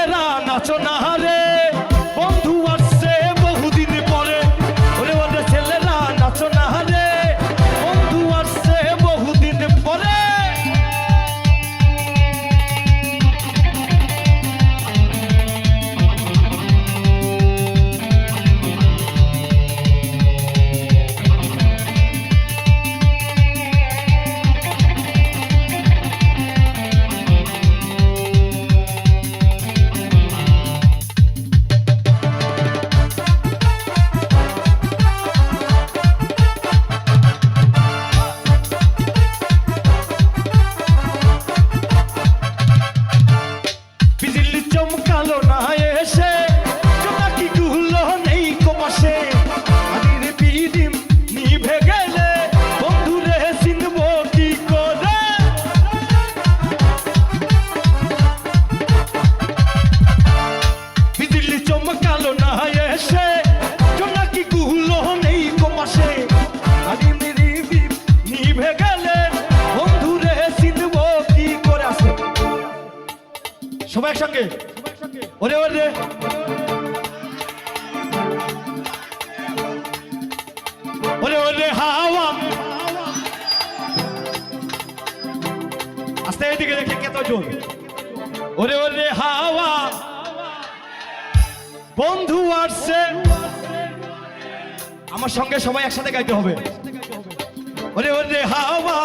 ছেলেরা নাচো না রে। সবাই একসঙ্গে। ওরে ওরে। ওরে ওরে, হাওয়া। আস্তে এদিকে দেখে কত জোর। ওরে ওরে, হাওয়া। বন্ধু আসছে। আমার সঙ্গে সবাই একসাথে গাইতে হবে। ওরে ওরে, হাওয়া।